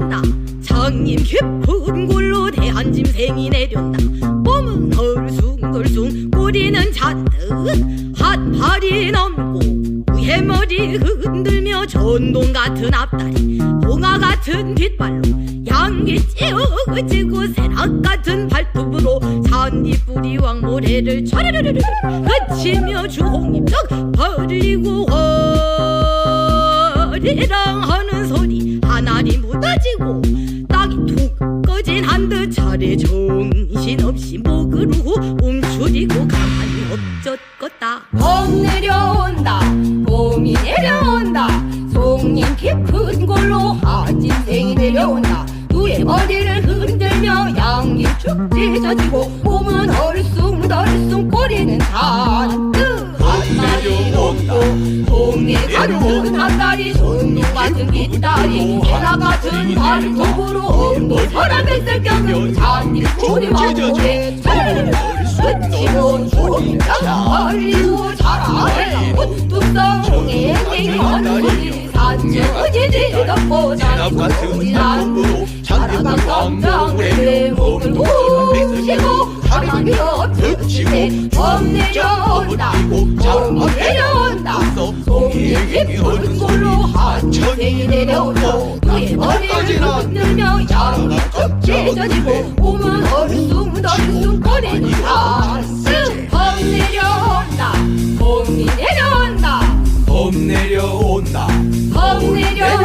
내려온다. 장님 깊은 골로 대한 짐승이 내렸다. 몸은 얼숭덜숭 꼬리는 잔뜩 한 팔이 넘고 위에 머리 흔들며 전동 같은 앞다리 봉화 같은 뒷발로 양기 찌어지고 새낙 같은 발톱으로 잔디뿌리 왕모래를 촤르르르르 그치며 주홍잎떡 벌리고 허리랑 하 툭 꺼진 한듯 차례 정신없이 목으로 움츠리고 가만히 엎젖겄다. 봄 내려온다 봄이 내려온다 송님 깊은 골로 하진생이 내려온다. 누의 머리를 흔들며 양이 축 찢어지고 몸은 송이 같은 한 다리 손님 같은 뒷다리. 해나 같은 발톱으로 엉도 사람의 성격은 잔디 꼬리 왕고에 끝이고 소리가. 걸리고 자라라 뚝성에 맹하는 산정지지 덮고 잔소리란 자라가 깜짝에 목을 부시고 바람이 엎치게 봄 내려온다. 봄이 내려 송이 깊은 솔로 한천이 내려온다 그의 머리를 흔들며 쭉 찢어지고 몸은 얼숭 덜숭 꺼내는 가슴 봄 내려온다. 봄이 내려온다. 봄 내려온다